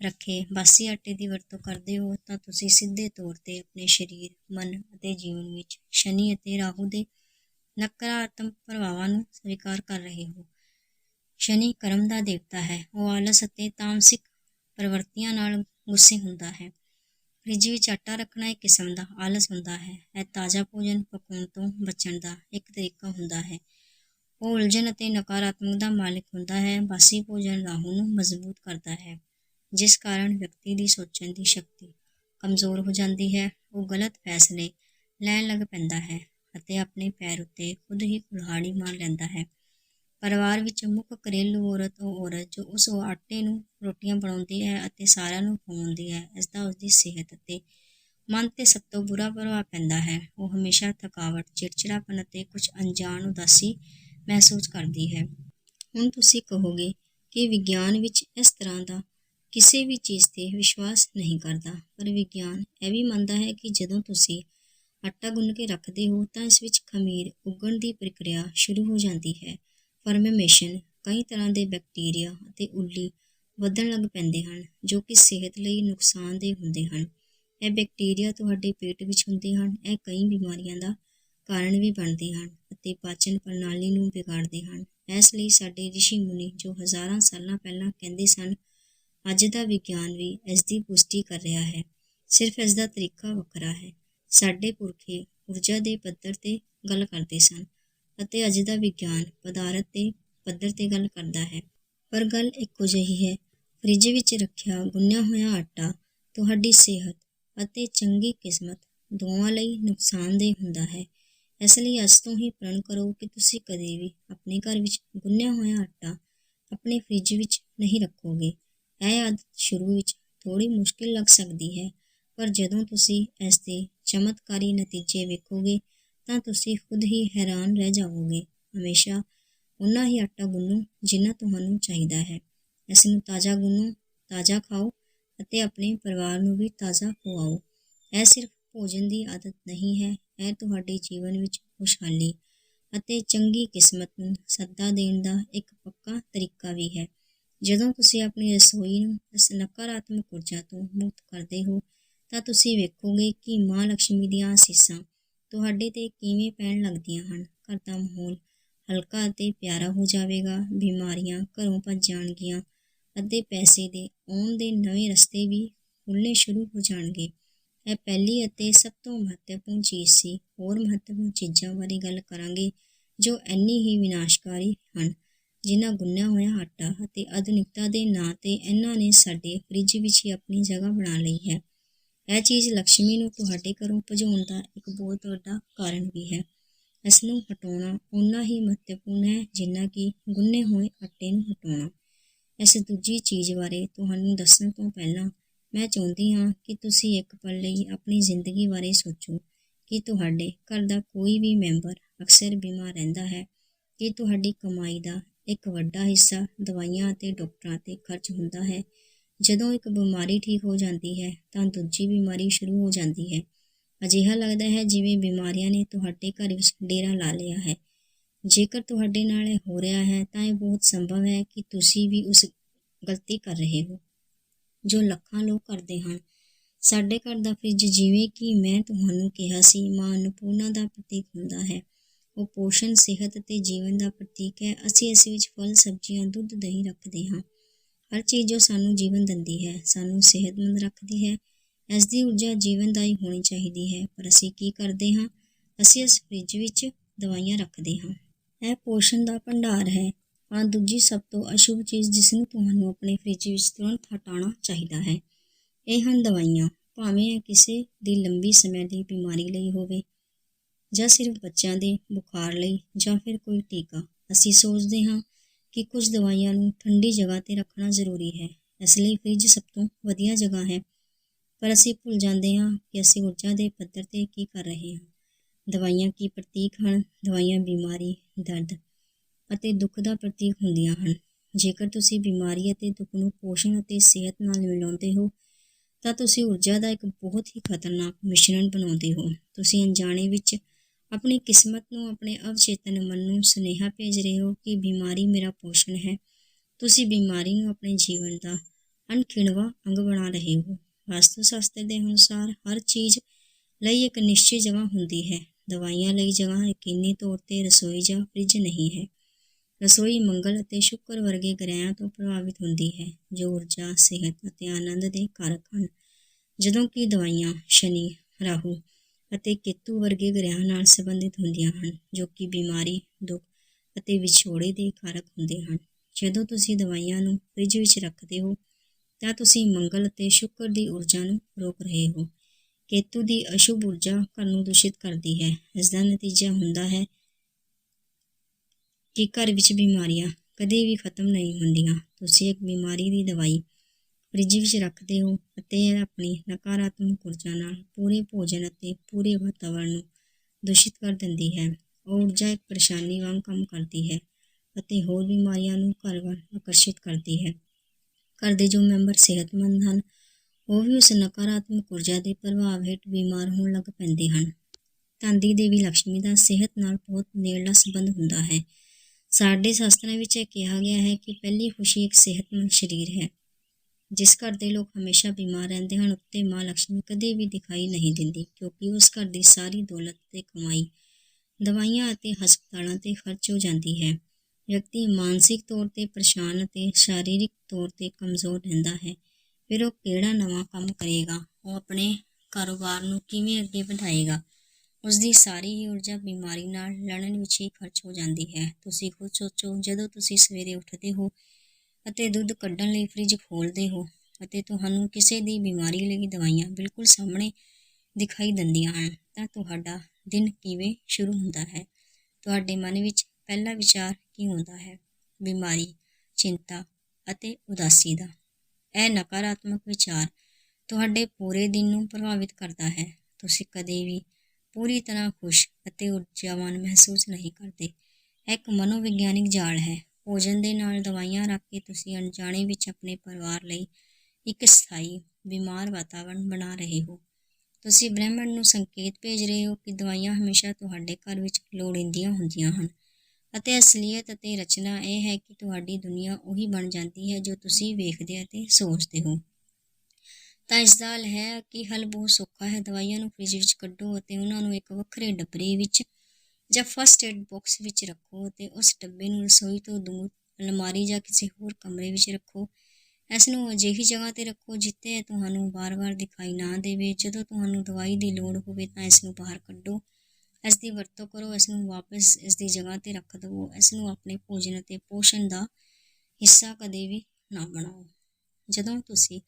ਰੱਖੇ ਬਾਸੀ ਆਟੇ ਦੀ ਵਰਤੋਂ ਕਰਦੇ ਹੋ, ਤਾਂ ਤੁਸੀਂ ਸਿੱਧੇ ਤੌਰ ਤੇ ਆਪਣੇ ਸਰੀਰ, ਮਨ ਅਤੇ ਜੀਵਨ ਵਿੱਚ ਸ਼ਨੀ ਅਤੇ ਰਾਹੂ ਦੇ ਨਕਾਰਾਤਮਕ ਪ੍ਰਭਾਵਾਂ ਨੂੰ ਸਵੀਕਾਰ ਕਰ ਰਹੇ ਹੋ। ਸ਼ਨੀ ਕਰਮ ਦਾ ਦੇਵਤਾ ਹੈ। ਉਹ ਆਲਸ ਅਤੇ ਤਾਮਸਿਕ ਪ੍ਰਵਰਤੀਆਂ ਨਾਲ ਗੁੱਸੇ ਹੁੰਦਾ ਹੈ। ਫ੍ਰਿਜ ਵਿੱਚ ਆਟਾ ਰੱਖਣਾ ਇੱਕ ਕਿਸਮ ਦਾ ਆਲਸ ਹੁੰਦਾ ਹੈ। ਇਹ ਤਾਜ਼ਾ ਭੋਜਨ ਪਕਾਉਣ ਤੋਂ ਬਚਣ ਦਾ ਇੱਕ ਤਰੀਕਾ ਹੁੰਦਾ ਹੈ। ਉਹ ਉਲਝਣ ਅਤੇ ਨਕਾਰਾਤਮਕ ਦਾ ਮਾਲਕ ਹੁੰਦਾ ਹੈ। ਬਾਸੀ ਭੋਜਨ ਰਾਹੂ ਨੂੰ ਮਜ਼ਬੂਤ ਕਰਦਾ ਹੈ, ਜਿਸ ਕਾਰਨ ਵਿਅਕਤੀ ਦੀ ਸੋਚਣ ਦੀ ਸ਼ਕਤੀ ਕਮਜ਼ੋਰ ਹੋ ਜਾਂਦੀ ਹੈ। ਉਹ ਗਲਤ ਫੈਸਲੇ ਲੈਣ ਲੱਗ ਪੈਂਦਾ ਹੈ। ਅਤੇ ਆਪਣੇ ਪੈਰ ਉੱਤੇ ਖੁਦ ਹੀ ਕੁਲਹਾੜੀ ਮਾਰ ਲੈਂਦਾ ਹੈ। ਪਰਿਵਾਰ ਵਿੱਚ ਮੁੱਖ ਘਰੇਲੂ ਔਰਤ ਉਹ ਔਰਤ ਜੋ ਉਸ ਆਟੇ ਨੂੰ, ਰੋਟੀਆਂ ਬਣਾਉਂਦੀ ਹੈ ਅਤੇ ਸਾਰਿਆਂ ਨੂੰ ਖਵਾਉਂਦੀ ਹੈ ਇਸ ਦਾ ਉਸਦੀ ਸਿਹਤ ਅਤੇ ਮਨ ਤੇ ਸਭ ਤੋਂ ਬੁਰਾ ਪ੍ਰਭਾਵ ਪੈਂਦਾ ਹੈ। ਉਹ ਹਮੇਸ਼ਾ ਥਕਾਵਟ, ਚਿੜਚਿੜਾਪਨ ਅਤੇ ਕੁਝ ਅਣਜਾਣ ਉਦਾਸੀ ਮਹਿਸੂਸ ਕਰਦੀ ਹੈ। ਹੁਣ ਤੁਸੀਂ ਕਹੋਗੇ ਕਿ ਵਿਗਿਆਨ ਵਿੱਚ ਇਸ ਤਰ੍ਹਾਂ ਦਾ ਕਿਸੇ ਵੀ ਚੀਜ਼ ਤੇ ਵਿਸ਼ਵਾਸ ਨਹੀਂ ਕਰਦਾ, ਪਰ ਵਿਗਿਆਨ ਇਹ ਵੀ ਮੰਨਦਾ ਹੈ ਕਿ ਜਦੋਂ ਤੁਸੀਂ ਆਟਾ ਗੁੰਨ ਕੇ ਰੱਖਦੇ ਹੋ ਤਾਂ ਇਸ ਵਿੱਚ ਖਮੀਰ ਉੱਗਣ ਦੀ ਪ੍ਰਕਿਰਿਆ ਸ਼ੁਰੂ ਹੋ ਜਾਂਦੀ ਹੈ। ਫਰਮੇਸ਼ਨ ਕਈ ਤਰ੍ਹਾਂ ਦੇ ਬੈਕਟੀਰੀਆ ਅਤੇ ਉੱਲੀ ਵਧਣ ਲੱਗ ਪੈਂਦੇ ਹਨ, ਜੋ ਕਿ ਸਿਹਤ ਲਈ ਨੁਕਸਾਨਦੇਹ ਹੁੰਦੇ ਹਨ। ਇਹ ਬੈਕਟੀਰੀਆ ਤੁਹਾਡੇ ਪੇਟ ਵਿੱਚ ਹੁੰਦੇ ਹਨ, ਇਹ ਕਈ ਬਿਮਾਰੀਆਂ ਦਾ ਕਾਰਨ ਵੀ ਬਣਦੇ ਹਨ ਅਤੇ ਪਾਚਨ ਪ੍ਰਣਾਲੀ ਨੂੰ ਵਿਗਾੜਦੇ ਹਨ। ਇਸ ਲਈ ਸਾਡੇ ਰਿਸ਼ੀ ਮੁਨੀ ਜੋ ਹਜ਼ਾਰਾਂ ਸਾਲਾਂ ਪਹਿਲਾਂ ਕਹਿੰਦੇ ਸਨ, ਅੱਜ ਦਾ ਵਿਗਿਆਨ ਵੀ ਇਸ ਦੀ ਪੁਸ਼ਟੀ ਕਰ ਰਿਹਾ ਹੈ। ਸਿਰਫ ਇਸ ਦਾ ਤਰੀਕਾ ਵੱਖਰਾ ਹੈ। ਸਾਡੇ ਪੁਰਖੇ ਊਰਜਾ ਦੇ ਪੱਧਰ ਤੇ ਗੱਲ ਕਰਦੇ ਸਨ ਅਤੇ ਅੱਜ ਦਾ ਵਿਗਿਆਨ ਪਦਾਰਥ ਦੇ ਪੱਧਰ ਤੇ ਗੱਲ ਕਰਦਾ ਹੈ। ਪਰ ਗੱਲ ਇੱਕੋ ਜਿਹੀ ਹੈ, ਫ੍ਰਿਜ ਵਿੱਚ ਰੱਖਿਆ ਗੁੰਨਿਆ ਹੋਇਆ ਆਟਾ ਤੁਹਾਡੀ ਸਿਹਤ ਅਤੇ ਚੰਗੀ ਕਿਸਮਤ ਦੋਵਾਂ ਲਈ ਨੁਕਸਾਨਦੇਹ ਹੁੰਦਾ ਹੈ। ਇਸ ਲਈ ਅੱਜ ਤੋਂ ਹੀ ਪ੍ਰਣ ਕਰੋ ਕਿ ਤੁਸੀਂ ਕਦੇ ਵੀ ਆਪਣੇ ਘਰ ਵਿੱਚ ਗੁੰਨਿਆ ਹੋਇਆ ਆਟਾ ਆਪਣੇ ਫ੍ਰਿਜ ਵਿੱਚ ਨਹੀਂ ਰੱਖੋਗੇ। ਇਹ ਆਦਤ ਸ਼ੁਰੂ ਵਿੱਚ ਥੋੜੀ ਮੁਸ਼ਕਿਲ ਲੱਗ ਸਕਦੀ ਹੈ, ਪਰ ਜਦੋਂ ਤੁਸੀਂ ਇਸ ਦੇ ਚਮਤਕਾਰੀ ਨਤੀਜੇ ਵੇਖੋਗੇ ਤਾਂ ਤੁਸੀਂ ਖੁਦ ਹੀ ਹੈਰਾਨ ਰਹਿ ਜਾਵੋਗੇ। ਹਮੇਸ਼ਾ ਉਨਾ ਹੀ ਆਟਾ ਗੁੰਨੋ ਜਿੰਨਾ ਤੁਹਾਨੂੰ ਚਾਹੀਦਾ ਹੈ। ਇਸ ਨੂੰ ਤਾਜ਼ਾ ਗੁੰਨੋ, ਤਾਜ਼ਾ ਖਾਓ ਅਤੇ ਆਪਣੇ ਪਰਿਵਾਰ ਨੂੰ ਵੀ ਤਾਜ਼ਾ ਖਵਾਓ। ਇਹ ਸਿਰਫ ਭੋਜਨ ਦੀ ਆਦਤ ਨਹੀਂ ਹੈ, ਇਹ ਤੁਹਾਡੇ ਜੀਵਨ ਵਿੱਚ ਖੁਸ਼ਹਾਲੀ ਅਤੇ ਚੰਗੀ ਕਿਸਮਤ ਨੂੰ ਸੱਦਾ ਦੇਣ ਦਾ ਇੱਕ ਪੱਕਾ ਤਰੀਕਾ ਵੀ ਹੈ। ਜਦੋਂ ਤੁਸੀਂ ਆਪਣੀ ਰਸੋਈ ਨੂੰ ਇਸ ਨਕਾਰਾਤਮਕ ਊਰਜਾ ਤੋਂ ਮੁਕਤ ਕਰਦੇ ਹੋ ਤਾਂ ਤੁਸੀਂ ਵੇਖੋਗੇ ਕਿ ਮਾਂ ਲక్ష్ਮੀ ਦੀਆਂ ਅਸੀਸਾਂ ਤੁਹਾਡੇ ਤੇ ਕਿਵੇਂ ਪੈਣ ਲੱਗਦੀਆਂ ਹਨ। ਘਰ ਦਾ ਮਾਹੌਲ ਹਲਕਾ ਅਤੇ ਪਿਆਰਾ ਹੋ ਜਾਵੇਗਾ। ਬਿਮਾਰੀਆਂ ਘਰੋਂ ਭੱਜ ਜਾਣਗੀਆਂ। ਅਤੇ ਪੈਸੇ ਦੇ ਆਉਣ ਦੇ ਨਵੇਂ ਰਸਤੇ ਵੀ ਖੁੱਲ੍ਹਣੇ ਸ਼ੁਰੂ ਹੋ ਜਾਣਗੇ। ਇਹ ਪਹਿਲੀ ਅਤੇ ਸਭ ਤੋਂ ਮਹੱਤਵਪੂਰਨ ਚੀਜ਼ ਸੀ। ਹੋਰ ਮਹੱਤਵਪੂਰਨ ਚੀਜ਼ਾਂ ਬਾਰੇ ਗੱਲ ਕਰਾਂਗੇ ਜੋ ਇੰਨੀ ਹੀ ਵਿਨਾਸ਼ਕਾਰੀ ਹਨ, ਜਿਨ੍ਹਾਂ ਗੁੰਨਿਆ ਹੋਇਆ ਆਟਾ ਅਤੇ ਆਧੁਨਿਕਤਾ ਦੇ ਨਾਂ ਤੇ ਇਹਨਾਂ ਨੇ ਸਾਡੇ ਫ੍ਰਿਜ ਵਿੱਚ ਹੀ ਆਪਣੀ ਜਗ੍ਹਾ ਬਣਾ ਲਈ ਹੈ। ਇਹ ਚੀਜ਼ ਲక్ష్ਮੀ ਨੂੰ ਤੁਹਾਡੇ ਘਰੋਂ ਭਜਾਉਣ ਦਾ ਇੱਕ ਬਹੁਤ ਵੱਡਾ ਕਾਰਨ ਵੀ ਹੈ। ਇਸ ਨੂੰ ਹਟਾਉਣਾ ਉਨਾ ਹੀ ਮਹੱਤਵਪੂਰਨ ਹੈ ਜਿੰਨਾ ਕਿ ਗੁੰਨੇ ਹੋਏ ਆਟੇ ਨੂੰ ਹਟਾਉਣਾ। ਇਸ ਦੂਜੀ ਚੀਜ਼ ਬਾਰੇ ਤੁਹਾਨੂੰ ਦੱਸਣ ਤੋਂ ਪਹਿਲਾਂ ਮੈਂ ਚਾਹੁੰਦੀ ਹਾਂ ਕਿ ਤੁਸੀਂ ਇੱਕ ਪਲ ਲਈ ਆਪਣੀ ਜ਼ਿੰਦਗੀ ਬਾਰੇ ਸੋਚੋ ਕਿ ਤੁਹਾਡੇ ਘਰ ਦਾ ਕੋਈ ਵੀ ਮੈਂਬਰ ਅਕਸਰ ਬਿਮਾਰ ਰਹਿੰਦਾ ਹੈ, ਕਿ ਤੁਹਾਡੀ ਕਮਾਈ ਦਾ ਇੱਕ ਵੱਡਾ ਹਿੱਸਾ ਦਵਾਈਆਂ ਅਤੇ ਡਾਕਟਰਾਂ ਤੇ ਖਰਚ ਹੁੰਦਾ ਹੈ ਜਦੋਂ ਇੱਕ ਬਿਮਾਰੀ ਠੀਕ ਹੋ ਜਾਂਦੀ ਹੈ, ਤਾਂ ਦੂਜੀ ਬਿਮਾਰੀ ਸ਼ੁਰੂ ਹੋ ਜਾਂਦੀ ਹੈ। ਅਜਿਹਾ ਲੱਗਦਾ ਹੈ ਜਿਵੇਂ ਬਿਮਾਰੀਆਂ ਨੇ ਤੁਹਾਡੇ ਘਰ ਵਿੱਚ ਡੇਰਾ ਲਾ ਲਿਆ ਹੈ। ਜੇਕਰ ਤੁਹਾਡੇ ਨਾਲ ਇਹ ਹੋ ਰਿਹਾ ਹੈ, ਤਾਂ ਇਹ ਬਹੁਤ ਸੰਭਵ ਹੈ ਕਿ ਤੁਸੀਂ ਵੀ ਉਸ ਗਲਤੀ ਕਰ ਰਹੇ ਹੋ, ਜੋ ਲੱਖਾਂ ਲੋਕ ਕਰਦੇ ਹਨ। ਸਾਡੇ ਘਰ ਦਾ ਫ੍ਰਿਜ ਜਿਵੇਂ ਕਿ ਮੈਂ ਤੁਹਾਨੂੰ ਕਿਹਾ ਸੀ, ਮਾਂ ਅਨਪੂਰਨਾ ਦਾ ਪ੍ਰਤੀਕ ਹੁੰਦਾ ਹੈ। ਉਹ ਪੋਸ਼ਣ, ਸਿਹਤ ਅਤੇ ਜੀਵਨ ਦਾ ਪ੍ਰਤੀਕ ਹੈ। ਅਸੀਂ ਇਸ ਵਿੱਚ ਫਲ, ਸਬਜ਼ੀਆਂ, ਦੁੱਧ, ਦਹੀਂ ਰੱਖਦੇ ਹਾਂ। ਹਰ ਚੀਜ਼ ਜੋ ਸਾਨੂੰ ਜੀਵਨ ਦਿੰਦੀ ਹੈ, ਸਾਨੂੰ ਸਿਹਤਮੰਦ ਰੱਖਦੀ ਹੈ ਇਸ ਦੀ ਊਰਜਾ ਜੀਵਨਦਾਈ ਹੋਣੀ ਚਾਹੀਦੀ ਹੈ। ਪਰ ਅਸੀਂ ਕੀ ਕਰਦੇ ਹਾਂ? ਅਸੀਂ ਇਸ ਫ੍ਰਿਜ ਵਿੱਚ ਦਵਾਈਆਂ ਰੱਖਦੇ ਹਾਂ। ਇਹ ਪੋਸ਼ਣ ਦਾ ਭੰਡਾਰ ਹੈ। ਆ ਦੂਜੀ ਸਭ ਤੋਂ ਅਸ਼ੁਭ ਚੀਜ਼ ਜਿਸ ਨੂੰ ਤੁਹਾਨੂੰ ਆਪਣੇ ਫ੍ਰਿਜ ਵਿੱਚ ਤੁਰੰਤ ਹਟਾਉਣਾ ਚਾਹੀਦਾ ਹੈ, ਇਹ ਹਨ ਦਵਾਈਆਂ। ਭਾਵੇਂ ਇਹ ਕਿਸੇ ਦੀ ਲੰਬੀ ਸਮੇਂ ਦੀ ਬਿਮਾਰੀ ਲਈ ਹੋਵੇ ਜਾਂ ਸਿਰਫ ਬੱਚਿਆਂ ਦੇ ਬੁਖਾਰ ਲਈ ਜਾਂ ਫਿਰ ਕੋਈ ਟੀਕਾ। ਅਸੀਂ ਸੋਚਦੇ ਹਾਂ ਕਿ ਕੁਝ ਦਵਾਈਆਂ ਨੂੰ ਠੰਡੀ ਜਗ੍ਹਾ ਤੇ ਰੱਖਣਾ ਜ਼ਰੂਰੀ ਹੈ। ਇਸ ਲਈ ਫ੍ਰਿਜ ਸਭ ਤੋਂ ਵਧੀਆ ਜਗ੍ਹਾ ਹੈ। ਪਰ ਅਸੀਂ ਭੁੱਲ ਜਾਂਦੇ ਹਾਂ ਕਿ ਅਸੀਂ ਊਰਜਾ ਦੇ ਪੱਧਰ ਤੇ ਕੀ ਕਰ ਰਹੇ ਹਾਂ। ਦਵਾਈਆਂ ਕੀ ਪ੍ਰਤੀਕ ਹਨ? ਦਵਾਈਆਂ ਬਿਮਾਰੀ, ਦਰਦ ਅਤੇ ਦੁੱਖ ਦਾ ਪ੍ਰਤੀਕ ਹੁੰਦੀਆਂ ਹਨ। ਜੇਕਰ ਤੁਸੀਂ ਬਿਮਾਰੀ ਅਤੇ ਦੁੱਖ ਨੂੰ ਪੋਸ਼ਣ ਅਤੇ ਸਿਹਤ ਨਾਲ ਮਿਲਾਉਂਦੇ ਹੋ, ਤਾਂ ਤੁਸੀਂ ਊਰਜਾ ਦਾ ਇੱਕ ਬਹੁਤ ਹੀ ਖਤਰਨਾਕ ਮਿਸ਼ਰਣ ਬਣਾਉਂਦੇ ਹੋ। ਤੁਸੀਂ ਅਣਜਾਣੇ ਵਿੱਚ ਆਪਣੀ ਕਿਸਮਤ ਨੂੰ, ਆਪਣੇ ਅਵਚੇਤਨ ਮਨ ਨੂੰ ਸੁਨੇਹਾ ਭੇਜ ਰਹੇ ਹੋ ਕਿ ਬਿਮਾਰੀ ਮੇਰਾ ਪੋਸ਼ਣ ਹੈ। ਤੁਸੀਂ ਬਿਮਾਰੀ ਨੂੰ ਆਪਣੇ ਜੀਵਨ ਦਾ ਅਣਖਿਣਵਾ ਅੰਗ ਬਣਾ ਰਹੇ ਹੋ। ਵਾਸਤੂ ਸ਼ਾਸਤਰ ਦੇ ਅਨੁਸਾਰ ਹਰ ਚੀਜ਼ ਲਈ ਇੱਕ ਨਿਸ਼ਚਿਤ ਜਗ੍ਹਾ ਹੁੰਦੀ ਹੈ। ਦਵਾਈਆਂ ਲਈ ਜਗ੍ਹਾ ਯਕੀਨੀ ਤੌਰ ਤੇ ਰਸੋਈ ਜਾਂ ਫ੍ਰਿਜ ਨਹੀਂ ਹੈ। ਰਸੋਈ ਮੰਗਲ ਅਤੇ ਸ਼ੁੱਕਰ ਵਰਗੇ ਗ੍ਰਹਿਆਂ ਤੋਂ ਪ੍ਰਭਾਵਿਤ ਹੁੰਦੀ ਹੈ, ਜੋ ਊਰਜਾ, ਸਿਹਤ ਅਤੇ ਆਨੰਦ ਦੇ ਕਾਰਕ ਹਨ। ਜਦੋਂ ਕਿ ਦਵਾਈਆਂ, ਸ਼ਨੀ, ਰਾਹੂ ਅਤੇ ਕੇਤੂ ਵਰਗੇ ਗ੍ਰਹਿਆਂ ਨਾਲ ਸੰਬੰਧਿਤ ਹੁੰਦੀਆਂ ਹਨ, ਜੋ ਕਿ ਬਿਮਾਰੀ, ਦੁੱਖ ਅਤੇ ਵਿਛੋੜੇ ਦੇ ਕਾਰਕ ਹੁੰਦੇ ਹਨ। ਜਦੋਂ ਤੁਸੀਂ ਦਵਾਈਆਂ ਨੂੰ ਫ੍ਰਿਜ ਵਿੱਚ ਰੱਖਦੇ ਹੋ, ਤਾਂ ਤੁਸੀਂ ਮੰਗਲ ਅਤੇ ਸ਼ੁੱਕਰ ਦੀ ਊਰਜਾ ਨੂੰ ਰੋਕ ਰਹੇ ਹੋ। ਕੇਤੂ ਦੀ ਅਸ਼ੁਭ ਊਰਜਾ ਘਰ ਨੂੰ ਦੂਸ਼ਿਤ ਕਰਦੀ ਹੈ। ਇਸ ਦਾ ਨਤੀਜਾ ਹੁੰਦਾ ਹੈ ਕਿ ਘਰ ਵਿੱਚ ਬਿਮਾਰੀਆਂ ਕਦੇ ਵੀ ਖਤਮ ਨਹੀਂ ਹੁੰਦੀਆਂ। ਤੁਸੀਂ ਇੱਕ ਬਿਮਾਰੀ ਦੀ ਦਵਾਈ ਫ੍ਰਿਜ ਵਿੱਚ ਰੱਖਦੇ ਹੋ ਅਤੇ ਇਹ ਆਪਣੀ ਨਕਾਰਾਤਮਕ ਊਰਜਾ ਨਾਲ ਪੂਰੇ ਭੋਜਨ ਅਤੇ ਪੂਰੇ ਵਾਤਾਵਰਣ ਨੂੰ ਦੂਸ਼ਿਤ ਕਰ ਦਿੰਦੀ ਹੈ। ਉਹ ਊਰਜਾ ਇੱਕ ਪਰੇਸ਼ਾਨੀ ਵਾਂਗ ਕੰਮ ਕਰਦੀ ਹੈ ਅਤੇ ਹੋਰ ਬਿਮਾਰੀਆਂ ਨੂੰ ਘਰ ਵੱਲ ਆਕਰਸ਼ਿਤ ਕਰਦੀ ਹੈ। ਘਰ ਦੇ ਜੋ ਮੈਂਬਰ ਸਿਹਤਮੰਦ ਹਨ, ਉਹ ਵੀ ਉਸ ਨਕਾਰਾਤਮਕ ਊਰਜਾ ਦੇ ਪ੍ਰਭਾਵ ਹੇਠ ਬਿਮਾਰ ਹੋਣ ਲੱਗ ਪੈਂਦੇ ਹਨ। ਧੰਦੀ ਦੇਵੀ ਲక్ష్ਮੀ ਦਾ ਸਿਹਤ ਨਾਲ ਬਹੁਤ ਨੇੜਲਾ ਸੰਬੰਧ ਹੁੰਦਾ ਹੈ। ਸਾਡੇ ਸ਼ਾਸਤਰਾਂ ਵਿੱਚ ਇਹ ਕਿਹਾ ਗਿਆ ਹੈ ਕਿ ਪਹਿਲੀ ਖੁਸ਼ੀ ਇੱਕ ਸਿਹਤਮੰਦ ਸਰੀਰ ਹੈ। ਜਿਸ ਘਰ ਦੇ ਲੋਕ ਹਮੇਸ਼ਾ ਬਿਮਾਰ ਰਹਿੰਦੇ ਹਨ, ਉੱਤੇ ਮਾਂ ਲక్ష్ਮੀ ਕਦੇ ਵੀ ਦਿਖਾਈ ਨਹੀਂ ਦਿੰਦੀ, ਕਿਉਂਕਿ ਉਸ ਘਰ ਦੀ ਸਾਰੀ ਦੌਲਤ ਤੇ ਕਮਾਈ, ਦਵਾਈਆਂ ਅਤੇ ਹਸਪਤਾਲਾਂ ਤੇ ਖਰਚ ਹੋ ਜਾਂਦੀ ਹੈ। ਵਿਅਕਤੀ ਮਾਨਸਿਕ ਤੌਰ ਤੇ ਪਰੇਸ਼ਾਨ ਅਤੇ ਸਰੀਰਕ ਤੌਰ ਤੇ ਕਮਜ਼ੋਰ ਰਹਿੰਦਾ ਹੈ। ਫਿਰ ਉਹ ਕਿਹੜਾ ਨਵਾਂ ਕੰਮ ਕਰੇਗਾ? ਉਹ ਆਪਣੇ ਕਾਰੋਬਾਰ ਨੂੰ ਕਿਵੇਂ ਅੱਗੇ ਵਧਾਏਗਾ? ਉਸ ਦੀ ਸਾਰੀ ਹੀ ਊਰਜਾ ਬਿਮਾਰੀ ਨਾਲ ਲੜਨ ਵਿੱਚ ਹੀ ਖਰਚ ਹੋ ਜਾਂਦੀ ਹੈ। ਤੁਸੀਂ ਖੁਦ ਸੋਚੋ, ਜਦੋਂ ਤੁਸੀਂ ਸਵੇਰੇ ਉੱਠਦੇ ਹੋ ਅਤੇ ਦੁੱਧ ਕੱਢਣ ਲਈ ਫ੍ਰਿਜ ਖੋਲ੍ਹਦੇ ਹੋ ਅਤੇ ਤੁਹਾਨੂੰ ਕਿਸੇ ਦੀ ਬਿਮਾਰੀ ਲਈ ਦਵਾਈਆਂ ਬਿਲਕੁਲ ਸਾਹਮਣੇ ਦਿਖਾਈ ਦਿੰਦੀਆਂ ਹਨ। ਤਾਂ ਤੁਹਾਡਾ ਦਿਨ ਕਿਵੇਂ ਸ਼ੁਰੂ ਹੁੰਦਾ ਹੈ? ਤੁਹਾਡੇ ਮਨ ਵਿੱਚ ਪਹਿਲਾ ਵਿਚਾਰ ਕੀ ਹੁੰਦਾ ਹੈ? ਬਿਮਾਰੀ, ਚਿੰਤਾ ਅਤੇ ਉਦਾਸੀ ਦਾ। ਇਹ ਨਕਾਰਾਤਮਕ ਵਿਚਾਰ ਤੁਹਾਡੇ ਪੂਰੇ ਦਿਨ ਨੂੰ ਪ੍ਰਭਾਵਿਤ ਕਰਦਾ ਹੈ। ਤੁਸੀਂ ਕਦੇ ਵੀ ਪੂਰੀ ਤਰ੍ਹਾਂ ਖੁਸ਼ ਅਤੇ ਊਰਜਾਵਾਨ ਮਹਿਸੂਸ ਨਹੀਂ ਕਰਦੇ। ਇਹ ਇੱਕ ਮਨੋਵਿਗਿਆਨਿਕ ਜਾਲ ਹੈ। ਭੋਜਨ ਦੇ ਨਾਲ ਦਵਾਈਆਂ ਰੱਖ ਕੇ ਤੁਸੀਂ ਅਣਜਾਣੇ ਵਿੱਚ ਆਪਣੇ ਪਰਿਵਾਰ ਲਈ ਇੱਕ ਸਥਾਈ, ਬਿਮਾਰ ਵਾਤਾਵਰਣ ਬਣਾ ਰਹੇ ਹੋ। ਤੁਸੀਂ ਬ੍ਰਹਿਮੰਡ ਨੂੰ ਸੰਕੇਤ ਭੇਜ ਰਹੇ ਹੋ ਕਿ ਦਵਾਈਆਂ ਹਮੇਸ਼ਾ ਤੁਹਾਡੇ ਘਰ ਵਿੱਚ ਲੋੜੀਂਦੀਆਂ ਹੁੰਦੀਆਂ ਹਨ। ਅਤੇ ਅਸਲੀਅਤ ਅਤੇ ਰਚਨਾ ਇਹ ਹੈ ਕਿ ਤੁਹਾਡੀ ਦੁਨੀਆ ਉਹੀ ਬਣ ਜਾਂਦੀ ਹੈ ਜੋ ਤੁਸੀਂ ਵੇਖਦੇ ਅਤੇ ਸੋਚਦੇ ਹੋ। ਤਾਂ ਇਸ ਦਾ ਹੱਲ ਹੈ ਕਿ ਹੱਲ ਬਹੁਤ ਸੌਖਾ ਹੈ। ਦਵਾਈਆਂ ਨੂੰ ਫ੍ਰਿਜ ਵਿੱਚ ਕੱਢੋ ਅਤੇ ਉਹਨਾਂ ਨੂੰ ਇੱਕ ਵੱਖਰੇ ਡੱਬਰੇ ਵਿੱਚ ਜਾਂ ਫਸਟ ਏਡ ਬਾਕਸ ਵਿੱਚ ਰੱਖੋ ਅਤੇ ਉਸ ਡੱਬੇ ਨੂੰ ਰਸੋਈ ਤੋਂ ਦੂਰ ਅਲਮਾਰੀ ਜਾਂ ਕਿਸੇ ਹੋਰ ਕਮਰੇ ਵਿੱਚ ਰੱਖੋ। ਇਸ ਨੂੰ ਅਜਿਹੀ ਜਗ੍ਹਾ ਤੇ ਰੱਖੋ ਜਿੱਥੇ ਤੁਹਾਨੂੰ ਵਾਰ-ਵਾਰ ਦਿਖਾਈ ਨਾ ਦੇਵੇ। ਜਦੋਂ ਤੁਹਾਨੂੰ ਦਵਾਈ ਦੀ ਲੋੜ ਹੋਵੇ ਤਾਂ ਇਸ ਨੂੰ ਬਾਹਰ ਕੱਢੋ। ਇਸ ਦੀ ਵਰਤੋਂ ਕਰੋ ਇਸ ਨੂੰ ਵਾਪਸ ਇਸ ਦੀ ਜਗ੍ਹਾ ਤੇ ਰੱਖ ਦਿਓ ਇਸ ਨੂੰ ਆਪਣੇ ਭੋਜਨ ਅਤੇ ਪੋਸ਼ਣ ਦਾ ਹਿੱਸਾ ਕਦੇ ਵੀ ਨਾ ਬਣਾਓ। ਜਦੋਂ ਤੁਸੀਂ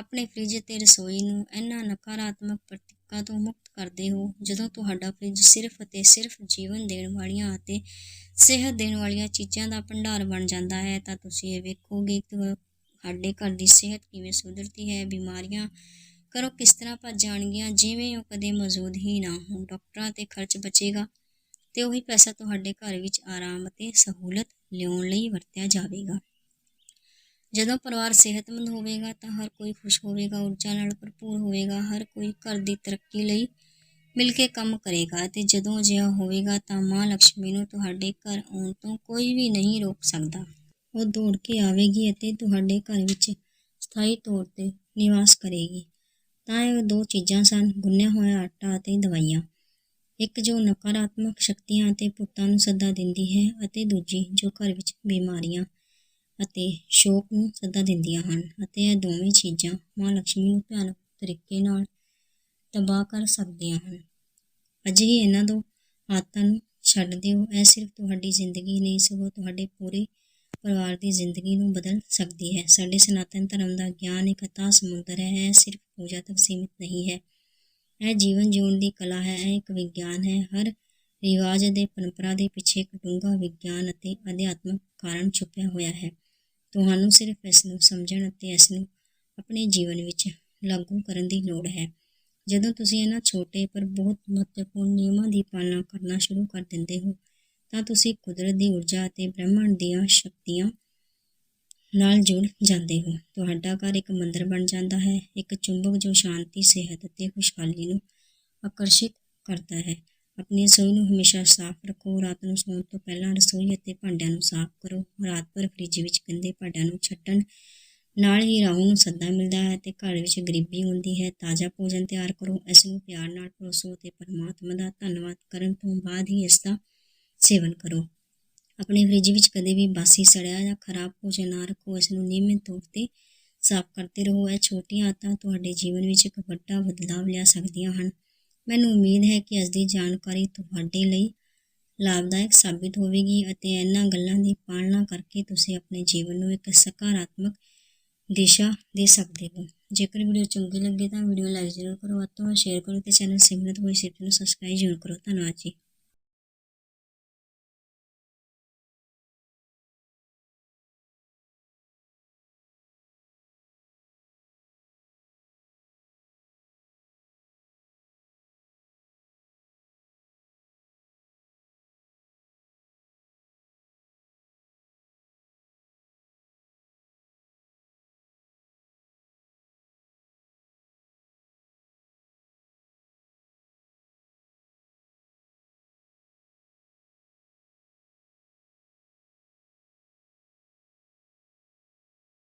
ਆਪਣੇ ਫ੍ਰਿਜ ਅਤੇ ਰਸੋਈ ਨੂੰ ਇਹਨਾਂ ਨਕਾਰਾਤਮਕ ਪ੍ਰਤੀਕਾਂ ਤੋਂ ਮੁਕਤ ਕਰਦੇ ਹੋ, ਜਦੋਂ ਤੁਹਾਡਾ ਫ੍ਰਿਜ ਸਿਰਫ ਅਤੇ ਸਿਰਫ ਜੀਵਨ ਦੇਣ ਵਾਲੀਆਂ ਅਤੇ ਸਿਹਤ ਦੇਣ ਵਾਲੀਆਂ ਚੀਜ਼ਾਂ ਦਾ ਭੰਡਾਰ ਬਣ ਜਾਂਦਾ ਹੈ, ਤਾਂ ਤੁਸੀਂ ਇਹ ਵੇਖੋਗੇ ਕਿ ਸਾਡੇ ਘਰ ਦੀ ਸਿਹਤ ਕਿਵੇਂ ਸੁਧਰਦੀ ਹੈ, ਬਿਮਾਰੀਆਂ ਕਰੋ ਕਿਸ ਤਰ੍ਹਾਂ ਭੱਜ ਜਾਣਗੀਆਂ, ਜਿਵੇਂ ਉਹ ਕਦੇ ਮੌਜੂਦ ਹੀ ਨਾ ਹੋਣ, ਡਾਕਟਰਾਂ ਤੇ ਖਰਚ ਬਚੇਗਾ ਤੇ ਉਹੀ ਪੈਸਾ ਤੁਹਾਡੇ ਘਰ ਵਿੱਚ ਆਰਾਮ ਅਤੇ ਸਹੂਲਤ ਲਿਆਉਣ ਲਈ ਵਰਤਿਆ ਜਾਵੇਗਾ। ਜਦੋਂ ਪਰਿਵਾਰ ਸਿਹਤਮੰਦ ਹੋਵੇਗਾ ਤਾਂ ਹਰ ਕੋਈ ਖੁਸ਼ ਹੋਵੇਗਾ, ਊਰਜਾ ਨਾਲ ਭਰਪੂਰ ਹੋਵੇਗਾ, ਹਰ ਕੋਈ ਘਰ ਦੀ ਤਰੱਕੀ ਲਈ ਮਿਲ ਕੇ ਕੰਮ ਕਰੇਗਾ ਅਤੇ ਜਦੋਂ ਅਜਿਹਾ ਹੋਵੇਗਾ ਤਾਂ ਮਾਂ ਲక్ష్ਮੀ ਨੂੰ ਤੁਹਾਡੇ ਘਰ ਆਉਣ ਤੋਂ ਕੋਈ ਵੀ ਨਹੀਂ ਰੋਕ ਸਕਦਾ। ਉਹ ਦੌੜ ਕੇ ਆਵੇਗੀ ਅਤੇ ਤੁਹਾਡੇ ਘਰ ਵਿੱਚ ਸਥਾਈ ਤੌਰ ਤੇ ਨਿਵਾਸ ਕਰੇਗੀ। ਤਾਂ ਇਹ ਦੋ ਚੀਜ਼ਾਂ ਸਨ, ਗੁੰਨਿਆ ਹੋਇਆ ਆਟਾ ਅਤੇ ਦਵਾਈਆਂ। ਇੱਕ ਜੋ ਨਕਾਰਾਤਮਕ ਸ਼ਕਤੀਆਂ ਅਤੇ ਪੁੱਤਾਂ ਨੂੰ ਸੱਦਾ ਦਿੰਦੀ ਹੈ ਅਤੇ ਦੂਜੀ ਜੋ ਘਰ ਵਿੱਚ ਬਿਮਾਰੀਆਂ। ਅਤੇ ਸ਼ੌਕ ਨੂੰ ਸੱਦਾ ਦਿੰਦੀਆਂ ਹਨ ਅਤੇ ਇਹ ਦੋਵੇਂ ਚੀਜ਼ਾਂ ਮਾਂ ਲక్ష్ਮੀ ਨੂੰ ਭਿਆਨਕ ਤਰੀਕੇ ਨਾਲ ਤਬਾਹ ਕਰ ਸਕਦੀਆਂ ਹਨ। ਅਜਿਹੀ ਇਹਨਾਂ ਦੋ ਆਦਤਾਂ ਨੂੰ ਛੱਡ ਦਿਓ। ਇਹ ਸਿਰਫ ਤੁਹਾਡੀ ਜ਼ਿੰਦਗੀ ਨਹੀਂ, ਸਗੋਂ ਤੁਹਾਡੇ ਪੂਰੇ ਪਰਿਵਾਰ ਦੀ ਜ਼ਿੰਦਗੀ ਨੂੰ ਬਦਲ ਸਕਦੀ ਹੈ। ਸਾਡੇ ਸਨਾਤਨ ਧਰਮ ਦਾ ਗਿਆਨ ਇੱਕ ਅਥਾਹ ਸਮੁੰਦਰ ਹੈ। ਇਹ ਸਿਰਫ ਪੂਜਾ ਤੱਕ ਸੀਮਿਤ ਨਹੀਂ ਹੈ। ਇਹ ਜੀਵਨ ਜਿਉਣ ਦੀ ਕਲਾ ਹੈ। ਇਹ ਇੱਕ ਵਿਗਿਆਨ ਹੈ। ਹਰ ਰਿਵਾਜ ਅਤੇ ਪਰੰਪਰਾ ਦੇ ਪਿੱਛੇ ਇੱਕ ਡੂੰਘਾ ਵਿਗਿਆਨ ਅਤੇ ਅਧਿਆਤਮਕ ਕਾਰਨ ਛੁਪਿਆ ਹੋਇਆ ਹੈ। ਤੁਹਾਨੂੰ ਸਿਰਫ ਇਸ ਨੂੰ ਸਮਝਣ ਅਤੇ ਇਸ ਨੂੰ ਆਪਣੇ ਜੀਵਨ ਵਿੱਚ ਲਾਗੂ ਕਰਨ ਦੀ ਲੋੜ ਹੈ। ਜਦੋਂ ਤੁਸੀਂ ਇਹਨਾਂ ਛੋਟੇ ਪਰ ਬਹੁਤ ਮਹੱਤਵਪੂਰਨ ਨਿਯਮਾਂ ਦੀ ਪਾਲਣਾ ਕਰਨਾ ਸ਼ੁਰੂ ਕਰ ਦਿੰਦੇ ਹੋ, ਤਾਂ ਤੁਸੀਂ ਕੁਦਰਤ ਦੀ ਊਰਜਾ ਅਤੇ ਬ੍ਰਹਿਮੰਡ ਦੀਆਂ ਸ਼ਕਤੀਆਂ ਨਾਲ ਜੁੜ ਜਾਂਦੇ ਹੋ। ਤੁਹਾਡਾ ਘਰ ਇੱਕ ਮੰਦਰ ਬਣ ਜਾਂਦਾ ਹੈ, ਇੱਕ ਚੁੰਬਕ ਜੋ ਸ਼ਾਂਤੀ, ਸਿਹਤ ਅਤੇ ਖੁਸ਼ਹਾਲੀ ਨੂੰ ਆਕਰਸ਼ਿਤ ਕਰਦਾ ਹੈ। ਆਪਣੀ ਰਸੋਈ ਨੂੰ ਹਮੇਸ਼ਾ ਸਾਫ਼ ਰੱਖੋ, ਰਾਤ ਨੂੰ ਸੌਣ ਤੋਂ ਪਹਿਲਾਂ ਰਸੋਈ ਅਤੇ ਭਾਂਡਿਆਂ ਨੂੰ ਸਾਫ਼ ਕਰੋ। ਰਾਤ ਭਰ ਫ੍ਰਿਜ ਵਿੱਚ ਗੰਦੇ ਭਾਂਡਿਆਂ ਨੂੰ ਛੱਡਣ ਨਾਲ ਹੀ ਰਾਹੂ ਨੂੰ ਸੱਦਾ ਮਿਲਦਾ ਹੈ ਤੇ ਘਰ ਵਿੱਚ ਗਰੀਬੀ ਹੁੰਦੀ ਹੈ। ਤਾਜ਼ਾ ਭੋਜਨ ਤਿਆਰ ਕਰੋ, ਇਸ ਨੂੰ ਪਿਆਰ ਨਾਲ ਪਰੋਸੋ ਤੇ ਪਰਮਾਤਮਾ ਦਾ ਧੰਨਵਾਦ ਕਰਨ ਤੋਂ ਬਾਅਦ ਹੀ ਇਸ ਦਾ ਸੇਵਨ ਕਰੋ। ਆਪਣੇ ਫ੍ਰਿਜ ਵਿੱਚ ਕਦੇ ਵੀ ਬਾਸੀ ਸੜਿਆ ਜਾਂ ਖਰਾਬ ਭੋਜਨ ਨਾ ਰੱਖੋ, ਇਸ ਨੂੰ ਨਿਯਮਿਤ ਤੌਰ ਤੇ ਸਾਫ਼ ਕਰਦੇ ਰਹੋ। ਇਹ ਛੋਟੀਆਂ ਆਦਤਾਂ ਤੁਹਾਡੇ ਜੀਵਨ ਵਿੱਚ ਇੱਕ ਵੱਡਾ ਬਦਲਾਅ ਲਿਆ ਸਕਦੀਆਂ ਹਨ। ਮੈਨੂੰ ਉਮੀਦ ਹੈ ਕਿ ਅੱਜ ਦੀ ਜਾਣਕਾਰੀ ਤੁਹਾਡੇ ਲਈ ਲਾਭਦਾਇਕ ਸਾਬਿਤ ਹੋਵੇਗੀ ਅਤੇ ਇਹਨਾਂ ਗੱਲਾਂ ਦੀ ਪਾਲਣਾ ਕਰਕੇ ਤੁਸੀਂ ਆਪਣੇ ਜੀਵਨ ਨੂੰ ਇੱਕ ਸਕਾਰਾਤਮਕ ਦਿਸ਼ਾ ਦੇ ਸਕਦੇ ਹੋ। ਜੇਕਰ ਵੀਡੀਓ ਚੰਗੀ ਲੱਗੇ ਤਾਂ ਵੀਡੀਓ ਲਾਈਕ ਜ਼ਰੂਰ ਕਰੋ। ਵੱਧ ਸ਼ੇਅਰ ਕਰੋ ਤੇ ਚੈਨਲ ਸਿਮਰਤ ਵੋਇਸ ਨੂੰ ਸਬਸਕ੍ਰਾਈਬ ਜ਼ਰੂਰ ਕਰੋ। ਧੰਨਵਾਦ ਜੀ।